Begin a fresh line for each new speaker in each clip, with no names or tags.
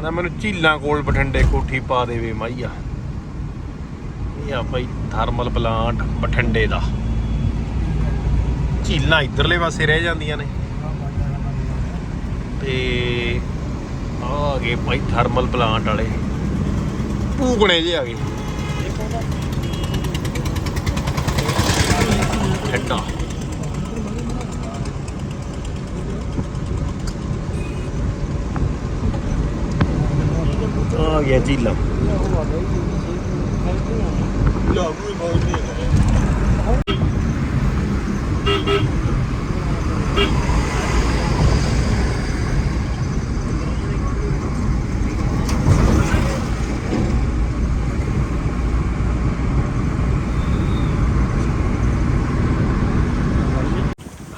ਕਹਿੰਦਾ ਮੈਨੂੰ ਝੀਲਾਂ ਕੋਲ ਬਠਿੰਡੇ ਕੋਠੀ ਪਾ ਦੇਵੇ ਮਾਈਆ। ਇਹ ਆ ਭਾਈ ਥਰਮਲ ਪਲਾਂਟ ਬਠਿੰਡੇ ਦਾ। ਝੀਲਾਂ ਇਧਰਲੇ ਪਾਸੇ ਰਹਿ ਜਾਂਦੀਆਂ ਨੇ। ਤੇ ਆ ਗਏ ਭਾਈ ਥਰਮਲ ਪਲਾਂਟ ਵਾਲੇ। ਭੂਗਣੇ ਜੇ ਆ ਗਏ ਠੰਡਾ ਆ ਗਿਆ ਝੀਲਾਂ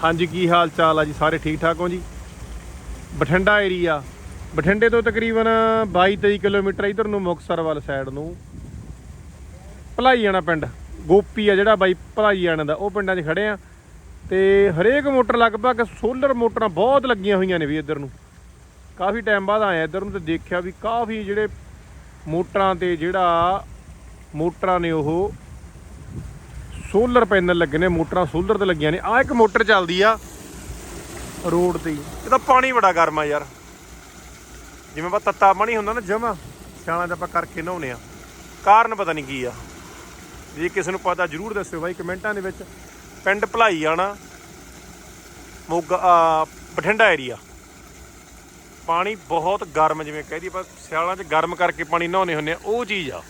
ਹਾਂਜੀ, ਕੀ ਹਾਲ ਚਾਲ ਆ ਜੀ? ਸਾਰੇ ਠੀਕ ਠਾਕ ਹੋ ਜੀ? ਬਠਿੰਡਾ ਏਰੀਆ ਬਠਿੰਡੇ ਤੋਂ ਤਕਰੀਬਨ 22 23 ਕਿਲੋਮੀਟਰ ਇਧਰ ਨੂੰ ਮੁਕਤਸਰ ਵਾਲ ਸਾਈਡ ਨੂੰ ਭਲਾਈਆਣਾ ਪਿੰਡ, ਗੋਪੀ ਆ ਜਿਹੜਾ ਬਾਈ ਭਲਾਈਆਣਾ ਦਾ, ਉਹ ਪਿੰਡਾਂ 'ਚ ਖੜੇ ਆ। ਤੇ ਹਰੇਕ ਮੋਟਰ ਲਗਭਗ ਸੋਲਰ ਮੋਟਰਾਂ ਬਹੁਤ ਲੱਗੀਆਂ ਹੋਈਆਂ ਨੇ ਵੀ ਇੱਧਰ ਨੂੰ। ਕਾਫੀ ਟਾਈਮ ਬਾਅਦ ਆਇਆ ਇੱਧਰ ਨੂੰ ਤੇ ਦੇਖਿਆ ਵੀ ਕਾਫੀ ਜਿਹੜੇ ਮੋਟਰਾਂ ਤੇ ਜਿਹੜਾ ਮੋਟਰਾਂ ਨੇ ਉਹ ਸੋਲਰ ਪੈਨਲ ਲੱਗੇ ਨੇ, ਮੋਟਰਾਂ ਸੋਲਰ ਤੇ ਲੱਗੀਆਂ ਨੇ। ਆ ਇੱਕ ਮੋਟਰ ਚੱਲਦੀ ਆ ਰੋਡ ਤੇ ਹੀ। ਇਹਦਾ ਪਾਣੀ ਬੜਾ ਗਰਮ ਆ ਯਾਰ। ਜਿਵੇਂ ਬਾ ਤੱਤਾ ਪਾਣੀ ਹੁੰਦਾ ਨਾ ਜਮਾ, ਸਿਆਲਾਂ 'ਚ ਆਪਾਂ ਕਰਕੇ ਨਹਾਉਨੇ ਆ ਕਾਰਨ ਪਤਾ ਨਹੀਂ ਕੀ ਆ। ਜੇ ਕਿਸੇ ਨੂੰ ਪਤਾ ਜਰੂਰ ਦੱਸਿਓ ਬਾਈ ਕਮੈਂਟਾਂ ਦੇ ਵਿੱਚ। ਪਿੰਡ ਭਲਾਈ ਆਣਾ, ਮੋਗਾ ਬਠਿੰਡਾ ਏਰੀਆ ਪਾਣੀ ਬਹੁਤ ਗਰਮ ਜਿਵੇਂ ਕਹਿ ਦਈਏ ਪਰ ਸਿਆਲਾਂ 'ਚ ਗਰਮ ਕਰਕੇ ਪਾਣੀ ਨਹਾਉਨੇ ਹੁੰਦੇ ਆ ਉਹ ਚੀਜ਼ ਆ।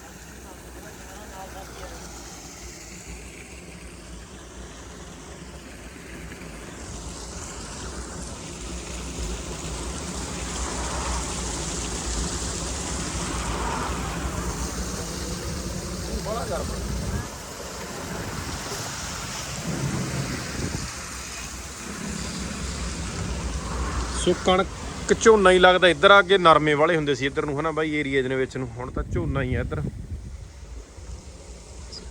ਸੋ ਕਣਕ ਝੋਨਾ ਹੀ ਲੱਗਦਾ, ਇੱਧਰ ਅੱਗੇ ਨਰਮੇ ਵਾਲੇ ਹੁੰਦੇ ਸੀ ਇੱਧਰ ਨੂੰ, ਹਨਾ ਬਾਈ ਏਰੀਆ ਦੇ ਵਿੱਚ ਨੂੰ, ਹੁਣ ਤਾਂ ਝੋਨਾ ਹੀ ਹੈ ਇੱਧਰ।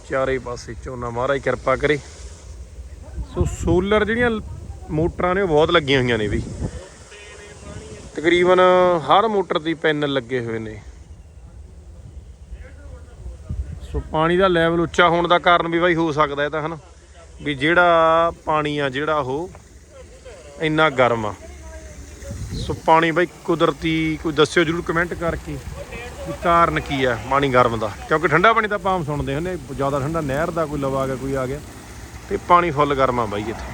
ਚਾਰੇ ਪਾਸੇ ਝੋਨਾ, ਮਹਾਰਾਜ ਕਿਰਪਾ ਕਰੇ। ਸੋ ਸੋਲਰ ਜਿਹੜੀਆਂ ਮੋਟਰਾਂ ਨੇ ਉਹ ਬਹੁਤ ਲੱਗੀਆਂ ਹੋਈਆਂ ਨੇ ਵੀ। ਤਕਰੀਬਨ ਹਰ ਮੋਟਰ ਦੀ ਪੈਨਲ ਲੱਗੇ ਹੋਏ ਨੇ। ਸੋ ਪਾਣੀ ਦਾ ਲੈਵਲ ਉੱਚਾ ਹੋਣ ਦਾ ਕਾਰਨ ਵੀ ਬਾਈ ਹੋ ਸਕਦਾ ਇਹ ਤਾਂ ਹਨਾ। ਵੀ ਜਿਹੜਾ ਪਾਣੀ ਆ, ਜਿਹੜਾ ਉਹ ਇੰਨਾ ਗਰਮ ਆ। ਸੋ ਪਾਣੀ ਬਾਈ ਕੁਦਰਤੀ, ਕੋਈ ਦੱਸਿਓ ਜਰੂਰ ਕਮੈਂਟ ਕਰਕੇ ਵੀ ਕਾਰਨ ਕੀ ਆ ਪਾਣੀ ਗਰਮ ਦਾ। ਕਿਉਂਕਿ ਠੰਡਾ ਪਾਣੀ ਤਾਂ ਆਪਾਂ ਆਮ ਸੁਣਦੇ ਹੁੰਦੇ ਜ਼ਿਆਦਾ ਠੰਡਾ ਨਹਿਰ ਦਾ ਕੋਈ ਲਵਾ ਗਿਆ ਕੋਈ ਆ ਗਿਆ। ਤੇ ਪਾਣੀ ਫੁੱਲ ਗਰਮ ਆ ਬਾਈ ਇੱਥੇ।